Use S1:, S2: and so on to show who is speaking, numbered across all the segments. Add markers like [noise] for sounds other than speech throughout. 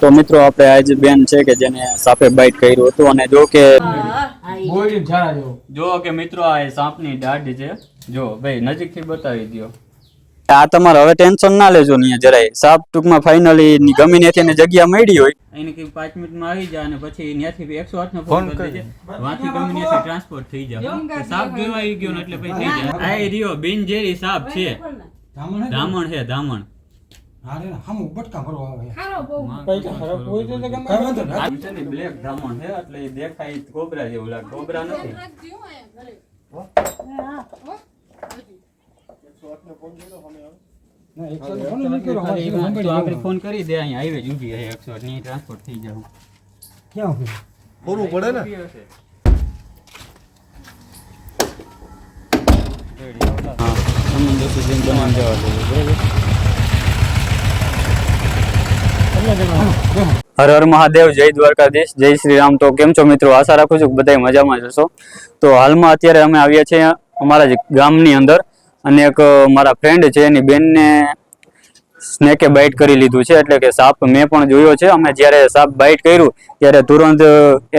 S1: તો મિત્રો આપણે આજ બેન છે કે જેને સાપે બાઈટ કર્યું હતું અને જો કે જો કે મિત્રો આ સાપની દાઢ છે. જો ભાઈ નજીકથી બતાવી દો આ તમારે હવે ટેન્શન ના લેજો ને જરાય. સાપ ટૂંકમાં ફાઇનલી ગમી નથી એને જગ્યા મળી હોય. એને કઈ મિનિટ મિનિટમાં આવી જાય અને પછી ત્યાંથી એકસો આઠ નો ફોન કરી. દેજે વાથી ગમી ત્યાંથી ટ્રાન્સપોર્ટ થઈ જાય તો સાપ જોવા આવી ગયો એટલે પછી થઈ જાય. આ રહ્યો બિનઝેરી સાપ છે.
S2: ધામણ હે?
S1: ધામણ. છે ધામણ
S2: હા રે હમ બટકા ભરવા આવે.
S3: ખારો બહુ.
S2: કઈ તો ખરાબ હોય તો તો ગમે.
S1: આ છે ને બ્લેક બ્રાહ્મણ છે એટલે એ દેખાય કોબરા જેવું લાગે. કોબરા નથી.
S2: ના, એકસો ને ફોન નથી કર્યો,
S1: ખાલી
S2: અમારે
S1: કર્યો
S2: હમે
S1: તો આપણે ફોન કરી દે અહીંયા હાઈવે જ ઊભી છે એકસો ની ટ્રાન્સપોર્ટ થઈ જાવ
S2: ક્યાં ઊભી?
S4: પૂરું પડે ને?
S1: હા સમુદ્ર સુધી દમણ જવા દેવું બરાબર? હર હર મહાદેવ, જય દ્વારકાધીશ, જય શ્રી રામ તો કેમ છો મિત્રો? આશા રાખું છું કે બધા મજામાં જશો તો હાલમાં અત્યારે અમે આવ્યા છીએ અમારા જ ગામની અંદર અને એક મારા ફ્રેન્ડ છે, એની બેનને સ્નેકે બાઇટ કરી લીધું છે. એટલે કે સાપ મેં પણ જોયો છે. અમે જ્યારે સાપ બાઇટ કર્યું, ત્યારે તુરંત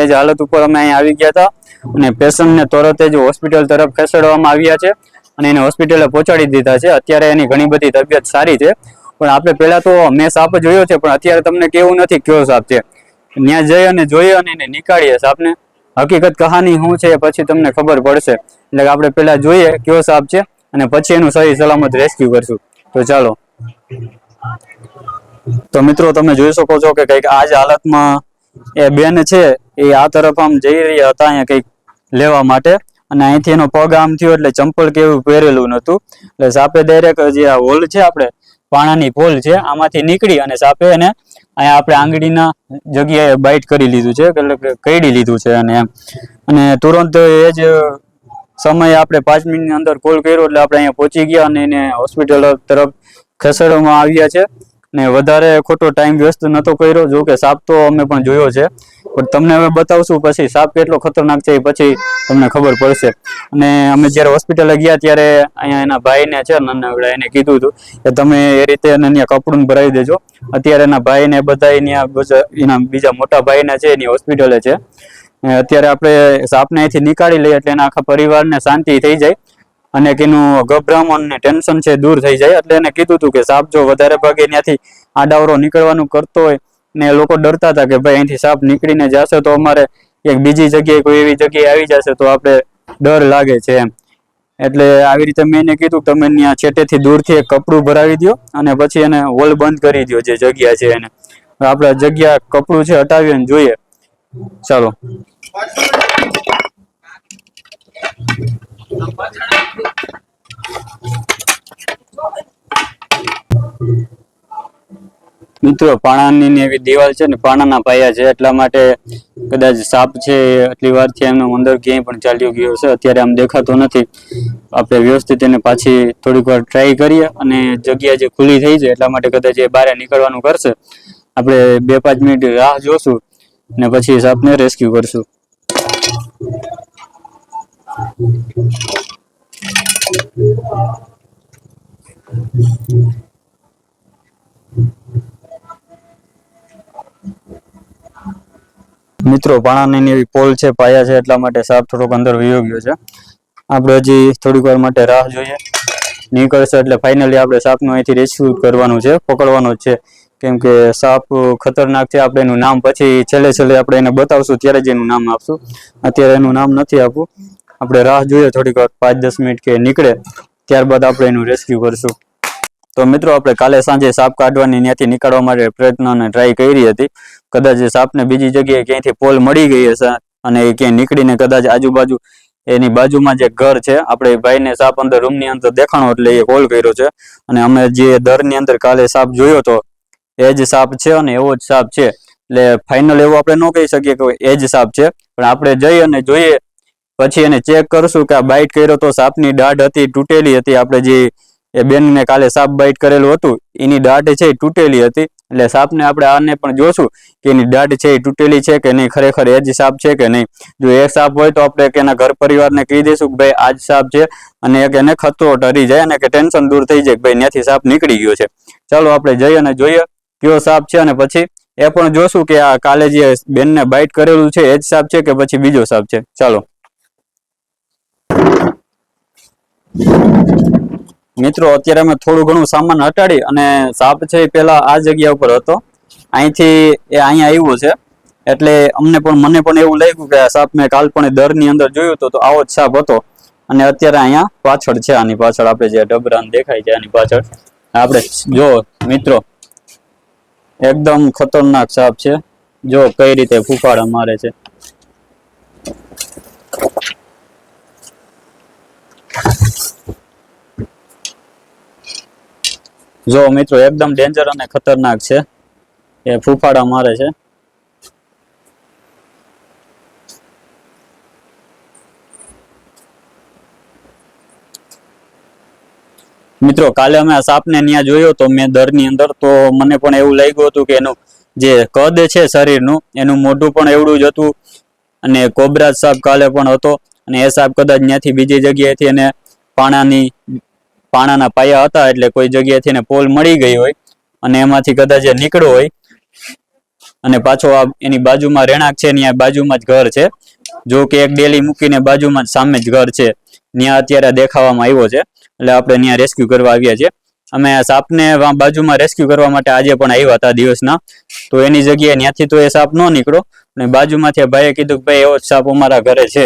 S1: એ જ હાલત ઉપર અમે અહીંયા આવી ગયા હતા. અને પેશન્ટને તરત જ હોસ્પિટલ તરફ ખસેડવામાં આવ્યા છે અને એને હોસ્પિટલે પહોંચાડી દીધા છે. અત્યારે એની ઘણી બધી તબિયત સારી છે. પણ આપણે પહેલા તો મેં સાપ જોયો છે, પણ અત્યારે તમને કેવું નથી, કયો સાપ છે. ત્યાં જઈ અને જોઈએ અને એને નીકાળીએ સાપને. હકીકત કહાની શું છે પછી તમને ખબર પડશે. એટલે કે આપણે પહેલા જોઈએ કયો સાપ છે અને પછી એનું સહી સલામત રેસ્ક્યુ કરશું. તો ચાલો. તો મિત્રો, તમે જોઈ શકો છો કે કંઈક આ જ હાલતમાં એ બેન છે, એ આ તરફ આમ જઈ રહ્યા હતા અહીંયા કંઈક લેવા માટે. અને અહીંથી એનો પગ આમ થયો એટલે ચંપલ કેવું પહેરેલું નહોતું. એટલે સાપે ડાયરેક્ટ જે આ હોલ છે આપણે પાણાની પોલ છે, આમાંથી નીકળી અને સાપે એને અહીંયા આપણે આંગળીના જગ્યાએ બાઇટ કરી લીધું છે, એટલે કે કરડી લીધું છે અને અને તુરંત એ જ સમયે આપણે પાંચ મિનિટની અંદર કોલ કર્યો, એટલે આપણે અહીંયા પહોંચી ગયા અને એને હોસ્પિટલ તરફ ખસેડવામાં આવ્યા છે. ને વધારે ખોટો ટાઈમ વ્યસ્ત નહોતો કર્યો જો કે સાપ તો અમે પણ જોયો છે. પણ તમને હવે બતાવશું પછી સાપ કેટલો ખતરનાક છે એ પછી તમને ખબર પડશે. અને અમે જ્યારે હોસ્પિટલે ગયા ત્યારે અહીંયા એના ભાઈને છે નાના એને કીધું હતું કે તમે એ રીતે એને ત્યાં કપડું ભરાવી દેજો. અત્યારે એના ભાઈને બધા બધા એના બીજા મોટા ભાઈને છે એની હોસ્પિટલે છે. અત્યારે આપણે સાપને અહીંથી નીકાળી લઈએ એટલે એના આખા પરિવારને શાંતિ થઈ જાય. અને કેનું ગભરામણ ને ટેન્શન છે દૂર થઈ જાય. એટલે એને કીધું હતું કે સાપ જો વધારે ભાગે ત્યાંથી આડાવરો નીકળવાનું કરતો હોય ને લોકો ડરતા હતા કે ભાઈ અહીંથી સાપ નીકળીને જશે તો અમારે એક બીજી જગ્યાએ કોઈ એવી જગ્યાએ આવી જશે તો આપણે ડર લાગે છે એમ. એટલે આવી રીતે મેં એને કીધું તમે ત્યાં છેટેથી દૂરથી એક કપડું ભરાવી દો અને પછી એને હોલ બંધ કરી દો જે જગ્યા છે એને. આપણે જગ્યા કપડું છે હટાવી ને જોઈએ. ચાલો. મિત્રો, પાણાની એવી દિવાલ છે ને પાણાના પાયા છે, એટલા માટે કદાચ સાપ છે આટલી વારથી એમનો અંદર ક્યાંય પણ ચાલ્યો ગયો છે અત્યારે આમ દેખાતો નથી. આપણે વ્યવસ્થિત એને પાછી થોડીક વાર ટ્રાય કરીએ અને જગ્યા જે ખુલ્લી થઈ છે, એટલા માટે કદાચ એ બહાર નીકળવાનું કરશે. આપણે બે પાંચ મિનિટ રાહ જોશું ને પછી સાપને રેસ્ક્યુ કરશું. મિત્રો, પાણાની એવી પોલ છે, પાયા છે, એટલા માટે સાપ થોડોક અંદર વયો ગયો છે. આપણે હજી થોડીક વાર માટે રાહ જોઈએ. નીકળશે એટલે ફાઇનલી આપણે સાપનું અહીંથી રેસ્ક્યુ કરવાનું છે, પકડવાનો છે. કેમ કે સાપ ખતરનાક છે, આપણે એનું નામ પછી છેલ્લે છેલ્લે આપણે એને બતાવશું, ત્યારે જ એનું નામ આપશું. અત્યારે એનું નામ નથી આપવું. આપણે રાહ જોઈએ થોડીક વાર, પાંચ દસ મિનિટ કે નીકળે, ત્યારબાદ આપણે એનું રેસ્ક્યુ કરશું. તો મિત્રો, આપણે કાલે સાંજે સાપ કાઢવાની ત્યાંથી નીકળવા માટે પ્રયત્ન અને ટ્રાય કરી હતી. કદાચ સાપને બીજી જગ્યાએ ક્યાંયથી પોલ મળી ગઈ હશે અને એ ક્યાંય નીકળીને કદાચ આજુબાજુ એની બાજુમાં જે ઘર છે, આપણે ભાઈને સાપ અંદર રૂમની અંદર દેખાણો એટલે એ કોલ કર્યો છે. અને અમે જે દરની અંદર કાલે સાપ જોયો તો, એ જ સાપ છે અને એવો જ સાપ છે. એટલે ફાઇનલ એવું આપણે ન કહી શકીએ કે એ જ સાપ છે. પણ આપણે જઈ અને જોઈએ. પછી એને ચેક કરશું કે આ બાઇટ કર્યો તો સાપની દાઢ હતી, તૂટેલી હતી. આપણે જે એ બેનને કાલે સાપ બાઇટ કરેલું હતું, એની દાઢ છે એ તૂટેલી હતી. એટલે સાપને આપણે આને પણ જોશું કે એની દાઢ છે, એ તૂટેલી છે કે નહીં, ખરેખર એ જ સાપ છે કે નહીં. જો એ સાપ હોય તો આપણે એના ઘર પરિવારને કહી દઈશું કે ભાઈ, આ જ સાપ છે અને એક એને ખતરો ટરી જાય અને કે ટેન્શન દૂર થઈ જાય કે ભાઈ, ત્યાંથી સાપ નીકળી ગયો છે. ચાલો આપણે જઈએ અને જોઈએ કયો સાપ છે અને પછી એ પણ જોશું કે આ કાલે જે બેનને બાઇટ કરેલું છે, એ જ સાપ છે કે પછી બીજો સાપ છે. ચાલો. મિત્રો, અત્યારે અમે થોડું ઘણું સામાન હટાડી અને સાપ છે એ પેલા આ જગ્યા ઉપર હતો. અહીંથી એ અહીંયા આવ્યું છે. એટલે અમને પણ, મને પણ એવું લાગ્યું કે સાપ મેં કાલ પણ દરની અંદર જોયું હતું, તો આવો જ સાપ હતો. અને અત્યારે અહીંયા પાછળ છે, આની પાછળ આપણે જે ડબરાન દેખાય છે, આની પાછળ. આપણે જો, મિત્રો, એકદમ ખતરનાક સાપ છે. જો કઈ રીતે ફૂફાડા મારે છે. જો મિત્રો, એકદમ ડેન્જર અને ખતરનાક છે. એ ફૂફાડા મારે છે. મિત્રો, કાલે અમે આ સાપને ત્યાં જોયો તો મેં દરની અંદર તો મને પણ એવું લાગ્યું હતું કે એનું જે કદ છે શરીરનું, એનું મોઢું પણ એવડું જ હતું. અને કોબરાજ સાપ કાલે પણ હતો. અને એ સાપ કદાચ ત્યાંથી બીજી જગ્યાએથી એને પાણાની પાણાના પાયા હતા એટલે કોઈ જગ્યાએથી એને પોલ મળી ગઈ હોય અને એમાંથી કદાચ નીકળ્યો હોય. અને પાછો આ એની બાજુમાં રહેણાંક છે ત્યાં બાજુમાં જ ઘર છે. જો કે એક ડેલી મૂકીને બાજુમાં સામે જ ઘર છે. ત્યાં અત્યારે દેખાવામાં આવ્યો છે. એટલે આપણે ત્યાં રેસ્ક્યુ કરવા આવ્યા છીએ. અમે સાપને બાજુમાં રેસ્ક્યુ કરવા માટે આજે પણ આવ્યા હતા દિવસના. તો એની જગ્યાએ ત્યાંથી તો એ સાપ ન નીકળો અને બાજુમાંથી ભાઈએ કીધું કે ભાઈ એવો જ સાપ અમારા ઘરે છે.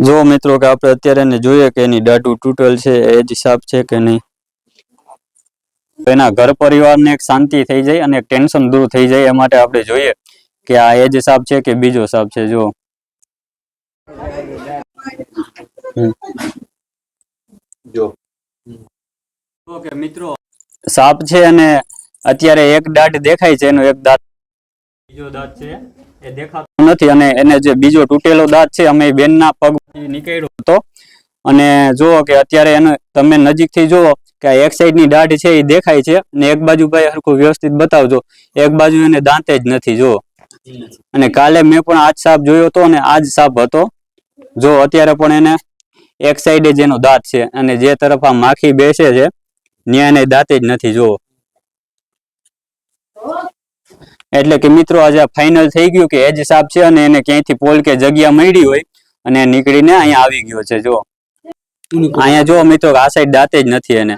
S1: જો મિત્રો કે આપણે અત્યારે એને જોઈએ કે એની દાઢું તૂટેલ છે, એ જ હિસાબ છે કે નહીં? એના ઘર પરિવારને એક શાંતિ થઈ જાય અને ટેન્શન દૂર થઈ જાય એ માટે આપણે જોઈએ કે આ એ જ હિસાબ છે કે બીજો હિસાબ છે જો ઓકે મિત્રો. સાપ છે અને અત્યારે એક દાંત દેખાય છે એનો એક દાંત બીજો દાંત છે એ દેખાતો નથી અને એને જે બીજો તૂટેલો દાંત છે અમે બેનના પગ નીકળ્યો હતો. અને જુઓ કે અત્યારે એને તમે નજીકથી જુઓ કે એક સાઈડની દાઢ છે એ દેખાય છે. અને એક બાજુ ભાઈ હરખું વ્યવસ્થિત બતાવજો. એક બાજુ એને દાંતે જ નથી જુઓ. અને કાલે મેં પણ આજ સાપ જોયો હતો અને આજ સાપ હતો. જો અત્યારે પણ એને એક સાઈડે જ એનો દાંત છે અને જે તરફ આ માખી બેસે છે ત્યાં એને દાંતે જ નથી, જુઓ. એટલે કે મિત્રો, આજે ફાઇનલ થઈ ગયું કે એજ સાપ છે અને એને ક્યાંયથી પોલ કે જગ્યા મળી હોય અને નીકળીને અહીંયા આવી ગયો છે જો અહીંયા જો મિત્રો, આ સાઈડ દાંતે જ નથી એને.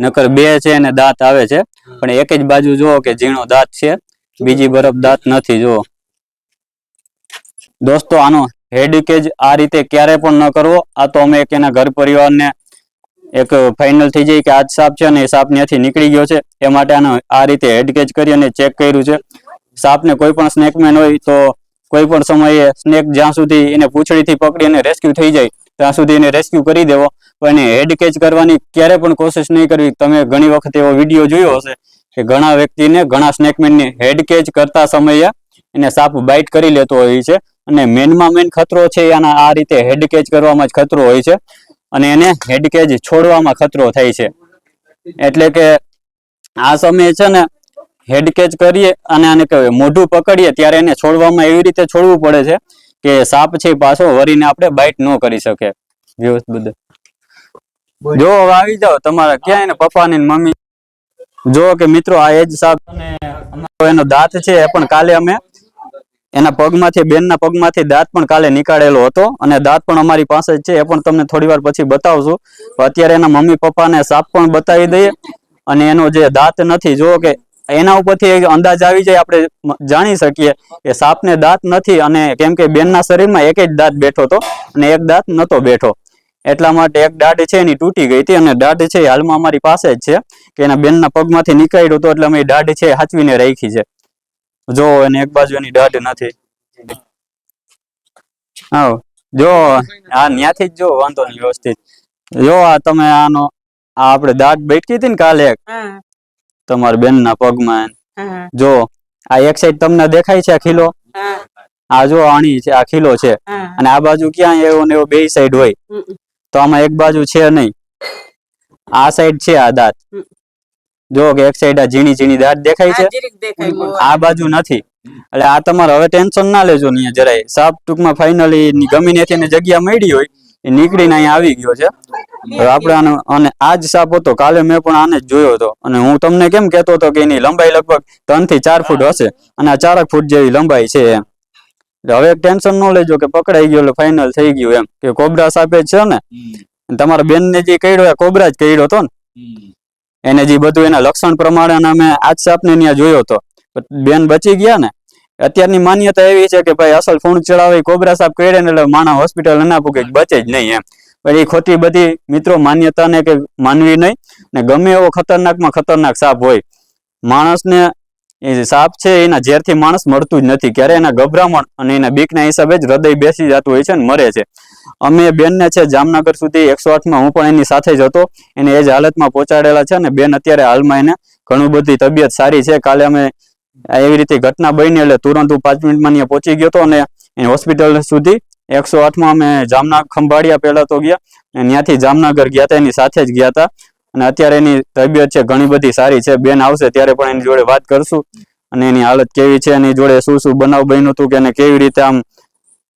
S1: નકર બે છે એને દાંત આવે છે. પણ એક જ બાજુ જુઓ કે ઝીણો દાંત છે. બીજી બરફ દાંત નથી, જુઓ. દોસ્તો, આનો હેડ કેજ આ રીતે ક્યારે પણ ન કરવો. આ તો અમે એક એના ઘર પરિવારને એક ફાઇનલ થઈ જાય કે આ સાપ છે અને એ સાપ ત્યાંથી નીકળી ગયો છે. એ માટે આનો આ રીતે હેડકેજ કરી અને ચેક કર્યું છે. સાપને કોઈ પણ સ્નેકમેન હોય તો કોઈ પણ સમયે સ્નેક જ્યાં સુધી એને પૂંછડીથી પકડી અને રેસ્ક્યુ થઈ જાય, ત્યાં સુધી એને રેસ્ક્યુ કરી દેવો. પણ હેડ કેચ કરવાની ક્યારે પણ કોશિશ નહીં કરવી. તમે ઘણી વખત એવો વીડિયો જોયો હશે કે ઘણા વ્યક્તિને ઘણા સ્નેકમેનની હેડ કેચ કરતા સમયે એને સાપ બાઇટ કરી લેતો હોય છે. અને મેનમાં મેન ખતરો છે આના આ રીતે હેડ કેચ કરવામાં જ ખતરો હોય છે. અને એને હેડ કેચ છોડવામાં ખતરો થાય છે. એટલે કે આ સમયે છે ને હેડ કેચ કરીએ અને આને કહેવાય મોઢું પકડીએ ત્યારે એને છોડવામાં એવી રીતે છોડવું પડે છે કે સાપ છે પાછો વરીને આપણે બાઇટ ન કરી શકે વ્યવસ્થિત બધું જો હવે આવી જાઓ તમારા ક્યાં એને પપ્પા ને મમ્મી. જો કે મિત્રો આ એજ સાપ અને અમારો એનો દાંત છે એ પણ કાલે અમે એના પગમાંથી, બેનના પગમાંથી દાંત પણ કાલે નીકાળેલો હતો અને દાંત પણ અમારી પાસે છે, એ પણ તમને થોડી પછી બતાવશું. અત્યારે એના મમ્મી પપ્પાને સાપ પણ બતાવી દઈએ અને એનો જે દાંત નથી જો કે એના ઉપરથી અંદાજ આવી જાય, આપણે જાણી શકીએ કે સાપને દાંત નથી અને કેમ કે બેનના શરીરમાં એક જ દાંત બેઠો હતો અને એક દાંત નતો બેઠો. એટલા માટે એક દાઢ છે એની તૂટી ગઈ હતી અને દાઢ છે હાલમાં અમારી પાસે જ છે, કે એના બેનના પગમાંથી નીકળ્યું હતું એટલે અમે દાઢ છે હાચવીને રાખી છે. જો એને એક બાજુ એની દાઢ નથી. હા જો આ ન્યાથી જ જો વાંધો નહીં વ્યવસ્થિત. જો આ તમે આનો આ આપણે દાઢ બેઠી હતી ને કાલે એક તમારા બેન ના
S3: પગમાં
S1: જો આ એક સાઈડ તમને દેખાય છે આ ખીલો? આ જો આણી છે આ ખીલો છે. અને આ બાજુ ક્યાં એવો ને એવો બે સાઈડ હોય. તો આમાં એક બાજુ છે નહીં. આ સાઈડ છે આ દાંત. જો કે એક સાઈડ આ ઝીણી ઝીણી દાંત દેખાય છે.
S3: આ
S1: બાજુ નથી. એટલે આ તમારે હવે ટેન્શન ના લેજો ને જરાય. સાપ ટૂંકમાં ફાઇનલી ગમે ત્યાંથી જગ્યા મળી હોય એ નીકળીને અહીંયા આવી ગયો છે. આપણે આનો અને આ જ સાપ હતો. કાલે મેં પણ આને જ જોયો હતો. અને હું તમને કેમ કેતો હતો કે એની લંબાઈ લગભગ ત્રણથી ચાર ફૂટ હશે અને આ ચારક ફૂટ જેવી લંબાઈ છે એમ. હવે ટેન્શન ન લેજો કે પકડાઈ ગયો એટલે ફાઇનલ થઈ ગયું એમ. કે કોબરા સાપે જ છે ને? તમારા તમારા બેનને જે કર્યો એ કોબરા જ કર્યો હતો ને? એને જે બધું એના લક્ષણ પ્રમાણે અમે આજ સાપને ત્યાં જોયો હતો. બેન બચી ગયા ને? અત્યારની માન્યતા એવી છે કે ભાઈ અસલ ફૂણ ચડાવે કોબરા સાપ કરે ને એટલે માણસ હોસ્પિટલ ના પૂકે બચે જ નહીં એમ. પણ એ ખોટી બધી મિત્રો માન્યતાને કે માનવી નહીં ને ગમે એવો ખતરનાકમાં ખતરનાક સાપ હોય. માણસને એ સાપ છે એના ઝેરથી માણસ મળતું જ નથી. ક્યારે એના ગભરામણ અને એના બીકના હિસાબે જ હૃદય બેસી જતું હોય છે ને મરે છે. અમે બેનને છે જામનગર સુધી એકસો આઠમાં હું પણ એની સાથે જ હતો. એને એ જ હાલતમાં પહોંચાડેલા છે અને બેન અત્યારે હાલમાં એને ઘણું બધી તબિયત સારી છે. કાલે અમે એવી રીતે ઘટના બની એટલે તુરંત હું પાંચ મિનિટમાં અહીંયા પહોંચી ગયો હતો અને હોસ્પિટલ સુધી એકસો આઠમાં અમે જામનગર ખંભાળિયા પહેલા તો ગયા અને ત્યાંથી જામનગર ગયા હતા, એની સાથે જ ગયા હતા. અને અત્યારે એની તબિયત છે ઘણી બધી સારી છે. બેન આવશે ત્યારે પણ એની જોડે વાત કરશું અને એની હાલત કેવી છે, એની જોડે શું શું બનાવ બન્યું હતું કે એને કેવી રીતે આમ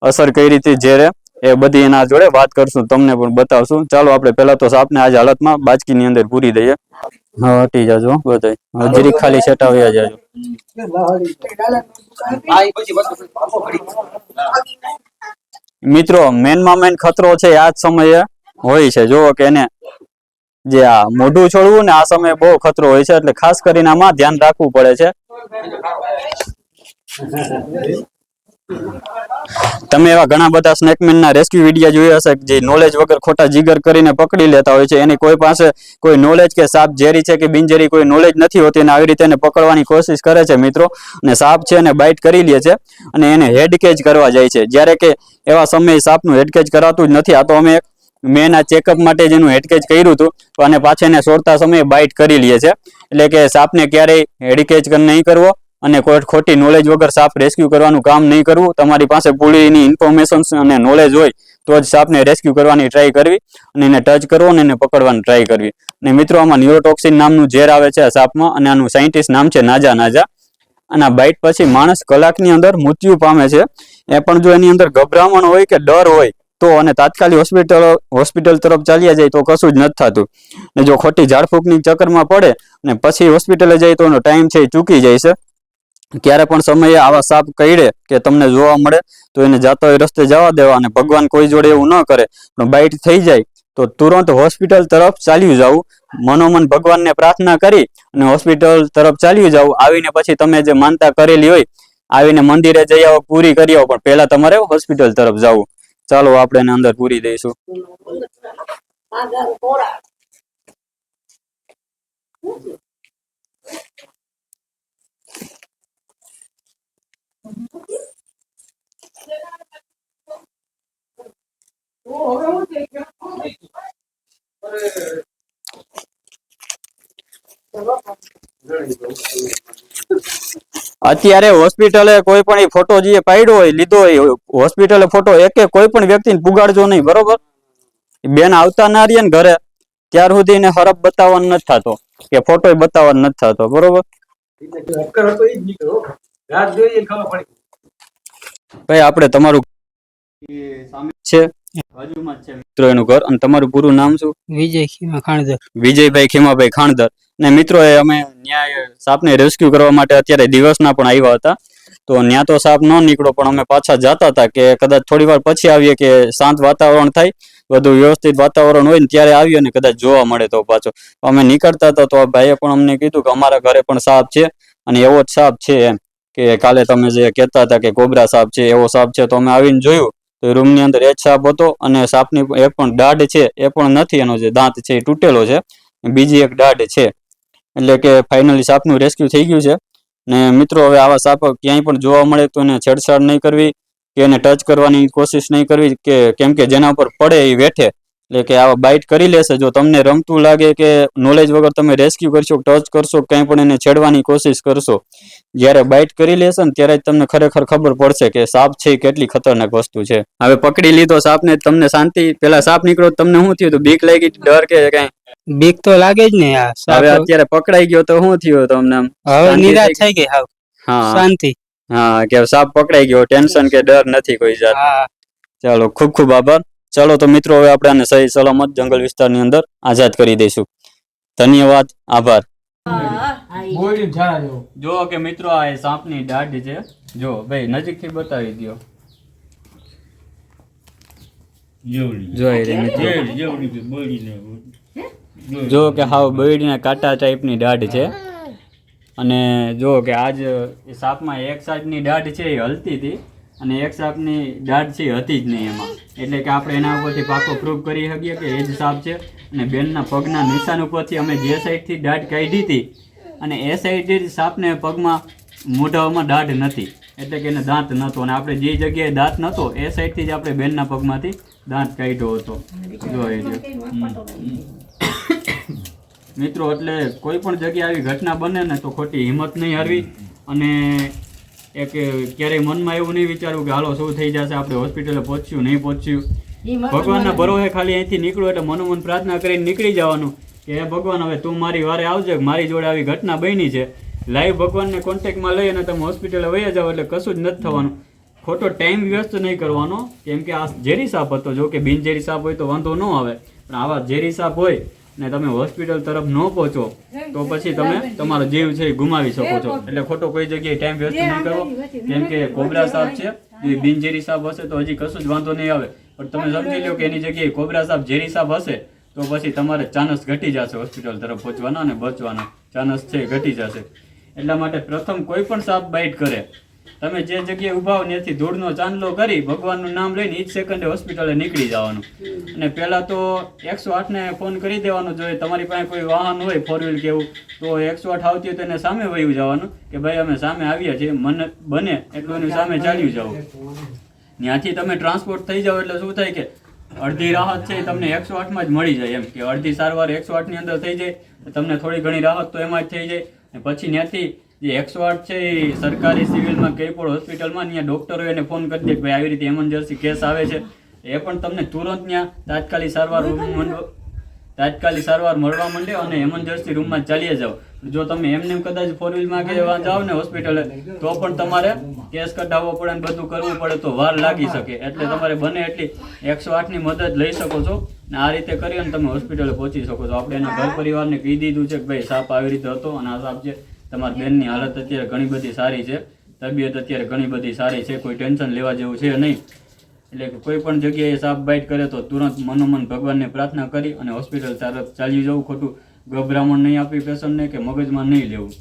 S1: અસર કઈ રીતે ઝેરે એ બધી એના જોડે વાત કરશું, તમને પણ બતાવશું. ચાલો આપણે પહેલા તો સાપને આજ હાલતમાં બાજકીની અંદર પૂરી દઈએ. હા, હટી જાજો બધાય. હજરી ખાલી સેટાવ્યા જાજો. મિત્રો, મેનમાં મેન ખતરો છે આ જ સમયે હોય છે. જોવો કે એને જે આ મોઢું છોડવું ને આ સમયે બહુ ખતરો હોય છે. એટલે ખાસ કરીને આમાં ધ્યાન રાખવું પડે છે. તમે એવા ઘણા બધા સ્નેકમેન ના રેસ્ક્યુ વિડીયા જોયા હશે જે નોલેજ વગર ખોટા જીગર કરીને પકડી લેતા હોય છે. એની કોઈ પાસે કોઈ નોલેજ કે સાપ ઝેરી છે કે બિનઝેરી કોઈ નોલેજ નથી હોતી અને આવી રીતે એને પકડવાની કોશિશ કરે છે મિત્રો. અને સાપ છે એને બાઇટ કરી લે છે અને એને હેડકેચ કરવા જાય છે. જ્યારે કે એવા સમયે સાપનું હેડકેજ કરાતું જ નથી. આ તો અમે મેં આ ચેકઅપ માટે જેનું હેડકેચ કર્યું હતું. અને પાછળ એને છોડતા સમયે બાઇટ કરી લે છે. એટલે કે સાપને ક્યારેય હેડકેચ નહીં કરવો. અને કોઈ ખોટી નોલેજ વગર સાપ રેસ્ક્યુ કરવાનું કામ નહીં કરવું. તમારી પાસે પૂરીની ઇન્ફોર્મેશન અને નોલેજ હોય તો જ સાપને રેસ્ક્યુ કરવાની ટ્રાય કરવી અને એને ટચ કરવો અને એને પકડવાની ટ્રાય કરવી. અને મિત્રો, આમાં ન્યુરોટોક્સિન નામનું ઝેર આવે છે સાપમાં અને આનું સાયન્ટિસ્ટ નામ છે નાજા નાજા. અને બાઇટ પછી માણસ કલાકની અંદર મૃત્યુ પામે છે. એ પણ જો એની અંદર ગભરામણ હોય કે ડર હોય તો અને તાત્કાલિક હોસ્પિટલ હોસ્પિટલ તરફ ચાલ્યા જાય તો કશું જ નથી થતું. ને જો ખોટી ઝાડફૂંકની ચક્કરમાં પડે અને પછી હોસ્પિટલે જાય તો એનો ટાઈમ છે એ ચૂકી જાય છે. ક્યારે પણ સમયે આવા સાપ કઈડે કે તમને જોવા મળે, તો એને જાતો હોય રસ્તે જવા દેવા અને ભગવાન કોઈ જોડે એવું ન કરે. પણ બાઇટ થઈ જાય, તો તુરંત હોસ્પિટલ તરફ ચાલ્યું જવું. મનોમન ભગવાનને પ્રાર્થના કરી અને હોસ્પિટલ તરફ ચાલ્યું જવું. આવીને પછી તમે જે માનતા કરેલી હોય, આવીને મંદિરે જઈ આવો, પૂરી કરી આવો, પણ પહેલા તમારે હોસ્પિટલ તરફ જવું. ચાલો આપણે એને અંદર પૂરી દઈશું. અત્યારે હોસ્પિટલે કોઈ પણ ફોટો જે પાડ્યો હોય, લીધો હોય, હોસ્પિટલે ફોટો એક કોઈ પણ વ્યક્તિને પુગાડજો નહીં, બરોબર? બેન આવતા ના રહીએ ને ઘરે, ત્યાર સુધી એને હરફ બતાવવાનો નથી થતો, કે ફોટો બતાવવાનો નથી થતો, બરોબર? ભાઈ આપણે તમારું છે? મિત્રો એનું ઘર. અને તમારું પૂરું નામ શું?
S2: વિજય ખીમા ખાણદર
S1: વિજયભાઈ ખીમાભાઈ ખાણદર ને મિત્રો એ અમે ન્યાય સાપને રેસ્ક્યુ કરવા માટે અત્યારે દિવસના પણ આવ્યા હતા. તો ન્યા તો સાપ ન નીકળો પણ અમે પાછા જતા હતા કે કદાચ થોડી વાર પછી આવીએ કે શાંત વાતાવરણ થાય બધું વ્યવસ્થિત વાતાવરણ હોય ને ત્યારે આવીએ ને કદાચ જોવા મળે તો પાછો. અમે નીકળતા હતા તો ભાઈએ પણ અમને કીધું કે અમારા ઘરે પણ સાપ છે અને એવો જ સાપ છે એમ. કે કાલે તમે જે કહેતા હતા કે કોબરા સાપ છે, એવો સાપ છે, તો અમે આવીને જોયું. તો રૂમની અંદર એ સાપ હતો અને સાપની એક પણ દાઢ છે, એ પણ નથી, એનો જે દાંત છે એ તૂટેલો છે. બીજી એક દાઢ છે. એટલે કે ફાઇનલી સાપનું રેસ્ક્યુ થઈ ગયું છે. ને મિત્રો, હવે આવા સાપ ક્યાંય પણ જોવા મળે તો એને છેડછાડ નહીં કરવી, કે એને ટચ કરવાની કોશિશ નહીં કરવી, કે કેમ કે જેના ઉપર પડે એ વેઠે. એટલે કે આવા બાઇટ કરી લેશે જો તમને રમતું લાગે કે નોલેજ વગર તમે રેસ્ક્યુ કરશો ટચ કરશો કંઈ પણ એને છેડવાની કોશિશ કરશો જ્યારે બાઇટ કરી લેશે ને ત્યારે જ તમને ખરેખર ખબર પડશે કે સાપ છે કેટલી ખતરનાક વસ્તુ છે. હવે પકડી લીધો સાપને તમને શાંતિ પેલા સાપ નીકળ્યો તો તમને શું થયું બીક લાગી ડર કે કઈ?
S3: બીક તો લાગે જ ને
S1: હવે અત્યારે પકડાઈ ગયો તો શું થયું તમને?
S3: હવે નિરાશ
S1: થઈ
S3: થઈ ગઈ
S1: હા.
S3: શાંતિ.
S1: હા કે સાપ પકડાઈ ગયો ટેન્શન કે ડર નથી કોઈ જાત ચાલો ખૂબ ખૂબ આભાર. ચાલો તો મિત્રો હવે આપણે આને સહી સલામત જંગલ વિસ્તારની અંદર આઝાદ કરી દઈશું. ધન્યવાદ આભાર. જો કે મિત્રો આ સાપની દાઢ છે. જો ભાઈ નજીકથી બતાવી દો જો કે હાવ બળીના કાંટા ટાઈપની દાઢ છે. અને જો કે આજ એ સાપમાં એક સાઈડની દાઢ છે એ હલતી હતી અને એક સાપની દાઢ છે, હતી જ નહીં એમાં. એટલે કે આપણે એના ઉપરથી પાકો પ્રૂફ કરી શકીએ કે એ જ સાપ છે. અને બેનના પગના નિશાન ઉપરથી અમે જે સાઈડથી દાઢ કાઢી હતી અને એ સાઈડથી જ સાપને પગમાં મોઢામાં દાઢ નથી. એટલે કે એને દાંત નહોતો. અને આપણે જે જગ્યાએ દાંત નહોતો, એ સાઈડથી જ આપણે બેનના પગમાંથી દાંત કાઢ્યો હતો. જો એ [coughs] મિત્રો, એટલે કોઈ પણ જગ્યાએ આવી ઘટના બને ને તો ખોટી હિંમત નહીં હારવી. અને એક ક્યારેય મનમાં એવું નહીં વિચારવું કે હાલો શું થઈ જશે? આપણે હોસ્પિટલે પહોંચ્યું નહીં પહોંચ્યું? ભગવાનના ભરોસે ખાલી અહીંથી નીકળો એટલે મનોમન પ્રાર્થના કરીને નીકળી જવાનું કે હે ભગવાન હવે તું મારી વારે આવજે મારી જોડે આવી ઘટના બની છે. લાઈવ ભગવાનને કોન્ટેક્ટમાં લઈ અને તમે હોસ્પિટલે વહી જાઓ એટલે કશું જ નથી થવાનું. ખોટો ટાઈમ વ્યસ્ત નહીં કરવાનો. કેમ કે આ ઝેરી સાપ હતો. જો કે બિનઝેરી સાપ હોય તો વાંધો ન આવે. પણ આવા ઝેરી સાપ હોય ને તમે હોસ્પિટલ તરફ ન પહોંચો, તો પછી તમે તમારો જીવ છે ગુમાવી શકો છો. એટલે ખોટો કોઈ જગ્યાએ ટાઈમ વેસ્ટ નહીં કરો. કેમ કે કોબરા સાપ છે, એ બિનઝેરી સાપ હશે તો હજી કશું જ વાંધો નહીં આવે. પણ તમે સમજી લો કે એની જગ્યાએ કોબરા સાપ, ઝેરી સાપ હશે, તો પછી તમારે ચાન્સ ઘટી જશે હોસ્પિટલ તરફ પહોંચવાના અને બચવાના. ચાન્સ છે ઘટી જશે. એટલા માટે પ્રથમ કોઈ પણ સાપ બાઇટ કરે તમે જે જગ્યાએ ઊભા હો ત્યાંથી ધૂળનો ચાંદલો કરી ભગવાનનું નામ લઈને ઈ સેકન્ડે હોસ્પિટલે નીકળી જવાનું. અને પહેલાં તો એકસો આઠને ફોન કરી દેવાનો જોઈએ તમારી પાસે કોઈ વાહન હોય ફોર વ્હીલ કેવું તો એકસો આઠ આવતી હોય તો એને સામે વહ્યું જવાનું કે ભાઈ અમે સામે આવ્યા છીએ, મને બને એટલું એની સામે ચાલ્યું જવું. ત્યાંથી તમે ટ્રાન્સપોર્ટ થઈ જાઓ એટલે શું થાય કે અડધી રાહત છે તમને એકસો આઠમાં જ મળી જાય એમ, કે અડધી સારવાર એકસો આઠની અંદર થઈ જાય, તમને થોડી ઘણી રાહત તો એમાં જ થઈ જાય. પછી ત્યાંથી જે એકસો આઠ છે એ સરકારી સિવિલમાં કઈ પણ હોસ્પિટલમાં ત્યાં ડૉક્ટરો એને ફોન કરી દે કે ભાઈ આવી રીતે એમરજન્સી કેસ આવે છે. એ પણ તમને તુરંત ત્યાં તાત્કાલિક સારવાર તાત્કાલિક સારવાર મળવા માંડે અને એમરજન્સી રૂમમાં ચાલીએ જાઓ. જો તમે એમને એમ કદાચ ફોર વ્હીલમાં કે જાઓ ને હોસ્પિટલે તો પણ તમારે કેસ કઢાવવો પડે ને બધું કરવું પડે તો વાર લાગી શકે. એટલે તમારે બને એટલી એકસો આઠની મદદ લઈ શકો છો ને આ રીતે કરી અને તમે હોસ્પિટલે પહોંચી શકો છો. આપણે એના ઘર પરિવારને કહી દીધું છે કે ભાઈ સાપ આવી રીતે હતો અને આ સાપ છે તમારી બેનની હાલત અત્યારે ઘણી બધી સારી છે. તબિયત અત્યારે ઘણી બધી સારી છે. કોઈ ટેન્શન લેવા જેવું છે નહીં. એટલે કે કોઈ પણ જગ્યાએ સાપ બાઇટ કરે તો તુરંત મનોમન ભગવાનને પ્રાર્થના કરી અને હોસ્પિટલ તરફ ચાલી જવું ખોટું ગભરામણ નહીં આપી પેશન્ટને કે મગજમાં નહીં લેવું.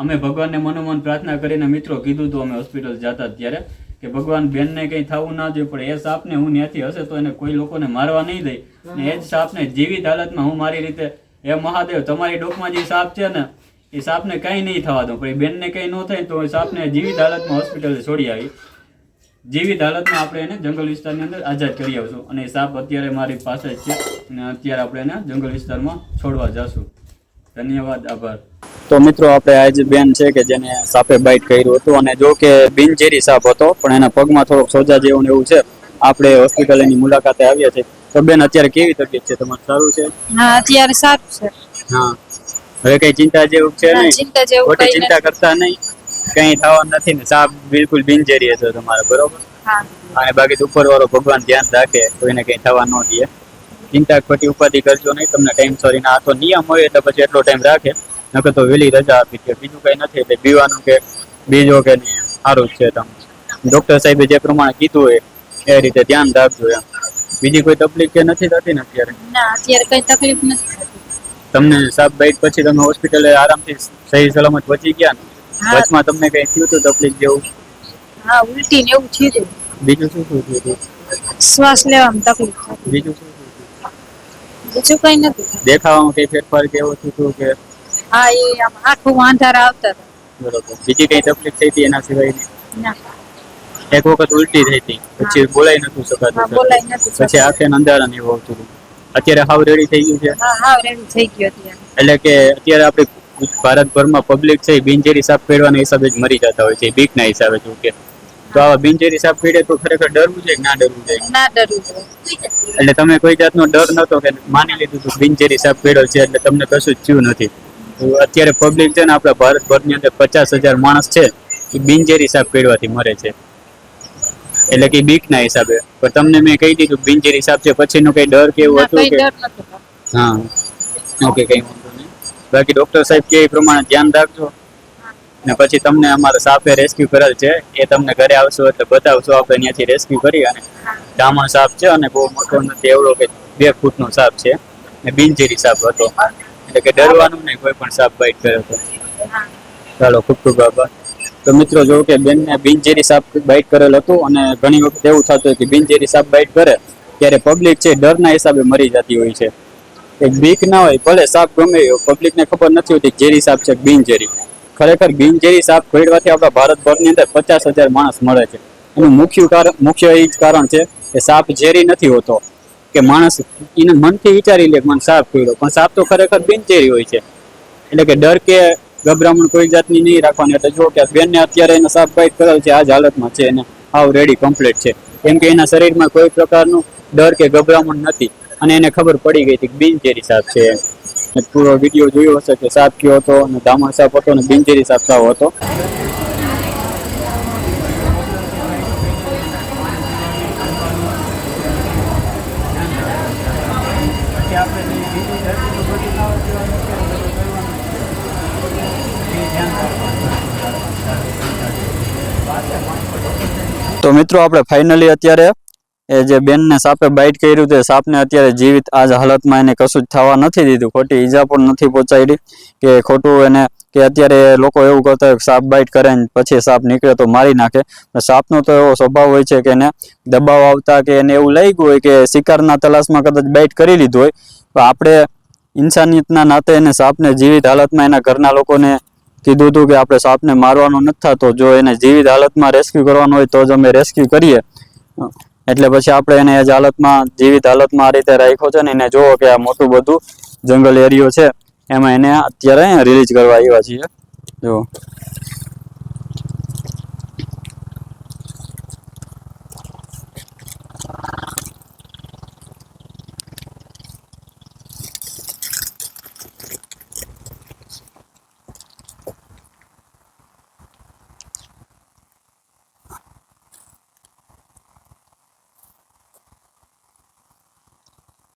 S1: અમે ભગવાનને મનોમન પ્રાર્થના કરીને મિત્રો કીધું હતું અમે હોસ્પિટલ જતા ત્યારે કે ભગવાન બેનને કંઈ થવું ના જોઈએ, પણ એ સાપને હું ત્યાંથી હશે તો એને કોઈ લોકોને મારવા નહીં દઈ ને એ જ સાપને જીવિત હાલતમાં હું મારી રીતે એ મહાદેવ, તમારી ડોકમાં જે સાપ છે ને એ સાપને કઈ નહીં થવા દઉં પણ એ બેનને કંઈ ન થાય તો એ સાપને જીવિત હાલતમાં હોસ્પિટલે છોડી આવી. જીવિત હાલતમાં આપણે એને જંગલ વિસ્તારની અંદર આઝાદ કરી આવશું અને એ સાપ અત્યારે મારી પાસે જ છે અને અત્યારે આપણે એને જંગલ વિસ્તારમાં છોડવા જશું. ધન્યવાદ આભાર. તો મિત્રો આપણે આ જે બેન છે કે જેને સાપે બાઇટ કર્યું હતું અને જો કે બિનઝેરી સાપ હતો પણ એના પગમાં થોડોક સોજા જેવું ને એવું છે આપણે હોસ્પિટલ એની મુલાકાતે આવ્યા છે તો બેન અત્યારે કેવી તકલીફ છે? તમારે સારું છે?
S4: હા અત્યારે સારું છે.
S1: હા. હવે કઈ ચિંતા જેવું છે નહીં.
S4: ચિંતા જેવું
S1: ખોટી ચિંતા કરતા નહીં. કઈ થવાનું નથી ને સાપ બિલકુલ બિનઝેરી છે તમારે બરોબર?
S4: હા.
S1: અને બાકી ઉપર વાળો ભગવાન ધ્યાન રાખે કોઈને કઈ થવા ન દે. ચિંતા ખોટી ઉપાધિ કરજો નહીં તમને ટાઈમ સોરી ના તો નિયમ હોય એટલે પછી એટલો ટાઈમ રાખે. નકર તો વહેલી રજા આપી છે. બીજું કઈ નથી એટલે પીવાનું કે બીજો કે નહીં સારું છે તમે. ડોક્ટર સાહેબે જે પ્રમાણે કીધું હોય એ રીતે ધ્યાન રાખજો એમ. બીજી કોઈ તકલીફ કે નથી થતી ને અત્યારે?
S4: ના અત્યારે કઈ તકલીફ નથી.
S1: તમને સાપ બાઈટ પછી તમે હોસ્પિટલે આરામથી સહી સલામત પહોંચી ગયા ને? વચમાં તમને કઈ થયું હતું તકલીફ જેવું
S4: હા ઉલટી ને એવું થયું હતું.
S1: બીજું શું શું થયું હતું?
S4: શ્વાસ લેવામાં તકલીફ
S1: બીજું શું
S4: બીજું કઈ નથી
S1: દેખાવામાં કઈ ફેરફાર કે એવું થયું કે?
S4: હા એ આમ આખું વાંધારા આવતા
S1: બરોબર. બીજી કઈ તકલીફ થઈ હતી એના સિવાય
S4: ના.
S1: એક વખત ઉલટી થઈ હતી. પછી બોલાઈ નતું શકાતું
S4: બોલાઈ નથી
S1: પછી આંખે અંધારા ને એવું આવતું હતું. અત્યારે હાવ રેડી થઈ ગયું છે.
S4: હા હાવ રેડી થઈ ગયું અત્યારે.
S1: એટલે કે અત્યારે આપણે ભારતભરમાં પબ્લિક છે બિનજેરી સાપ પેડવાના હિસાબે જ મરી જતા હોય છે બીકના હિસાબે જો કે તો આવા બિનજેરી સાપ પેડે તો ખરેખર ડરવું છે કે ના ડરવું જોઈએ
S4: ના ડરવું જોઈએ
S1: એટલે તમે કોઈ જાતનો ડર નતો કે માની લીધું તું બિનજેરી સાપ પેડો છે એટલે તમને કશું જ થયું નથી. અત્યારે પબ્લિક છે ને આપણા ભારતભરની અંદર પચાસ હજાર માણસ છે એ બિનઝેરી સાપ પેડવાથી મરે છે. એટલે કે બીકના હિસાબે. પણ તમને મેં કહી દીધું બિનજેર સાપ છે. પછીનું કઈ ડર કે એવું હતું કે હા. ઓકે કઈ વાંધો નહીં. બાકી ડોક્ટર સાહેબ કે એ પ્રમાણે ધ્યાન રાખજો. ને પછી તમને અમારા સાપે રેસ્ક્યુ કરેલ છે. એ તમને ઘરે આવશો એટલે બતાવશો આપણે ત્યાંથી રેસ્ક્યુ કરી અને ડામણ સાપ છે અને બહુ મોટો નથી એવડો કે બે ફૂટનો સાપ છે. ને બિનજેરી સાપ હતો. એટલે કે ડરવાનું નહીં કોઈ પણ સાપ બાઈટ કરે તો. ચાલો ખૂબ ખૂબ આભાર. તો મિત્રો જો કે બેનને બિનઝેરી સાપ બાઈટ કરેલ હતું અને ઘણી વખત એવું થતું કે બિનઝેરી સાપ બાઇટ કરે, ત્યારે પબ્લિક છે ડરના હિસાબે મરી જતી હોય છે. એક બીક ના હોય, ભલે સાપ ગમે પબ્લિક ને ખબર નથી હોતી ઝેરી સાપ છે બિનઝેરી. ખરેખર બિનઝેરી સાપ કરડવાથી આપણા ભારતભરની અંદર પચાસ હજાર માણસ મળે છે. એનું મુખ્ય કારણ, મુખ્ય એ જ કારણ છે કે સાપ ઝેરી નથી હોતો. કે માણસ એને મનથી વિચારી લે મને સાપ કર્યો પણ સાપ તો ખરેખર બિનઝેરી હોય છે. એટલે કે ડર કે ગભરામણ કોઈ જાતની નહીં રાખવાની. એટલે જો કે બેનને અત્યારે એને સાફ બાઈટ કરેલ છે, આ જ હાલતમાં છે, એને હાવ રેડી કમ્પ્લીટ છે. કેમ કે એના શરીરમાં કોઈ પ્રકારનું ડર કે ગભરામણ નથી. અને એને ખબર પડી ગઈ હતી કે બિનચેરી સાપ છે. પૂરો વીડિયો જોયો હશે કે સાપ કયો હતો અને દામણ સાપ હતો અને બિનચેરી સાપ સાવ હતો. તો મિત્રો આપણે ફાઇનલી અત્યારે એ જે બેનને સાપે બાઇટ કર્યું તે સાપને અત્યારે જીવિત આ જ હાલતમાં એને કશું જ થવા નથી દીધું. ખોટી ઈજા પણ નથી પહોંચાડી કે ખોટું એને કે અત્યારે લોકો એવું કરતા હોય સાપ બાઇટ કરે ને પછી સાપ નીકળે તો મારી નાખે. સાપનો તો એવો સ્વભાવ હોય છે કે એને દબાવ આવતા કે એને એવું લઈ ગયું હોય કે શિકારના તલાશમાં કદાચ બાઇટ કરી લીધું હોય. તો આપણે ઇન્સાનિયતના નાતે એને સાપને જીવિત હાલતમાં એના ઘરના લોકોને કીધું હતું કે આપણે સાપને મારવાનો નથી થતો. જો એને જીવિત હાલતમાં રેસ્ક્યુ કરવાનો હોય તો જ અમે રેસ્ક્યુ કરીએ. એટલે પછી આપણે એને એ જ હાલતમાં, જીવિત હાલતમાં આ રીતે રાખ્યો છે ને એને જોવો કે આ મોટું બધું જંગલ એરિયો છે. એમાં એને અત્યારે રિલીઝ કરવા આવ્યા છીએ. જો.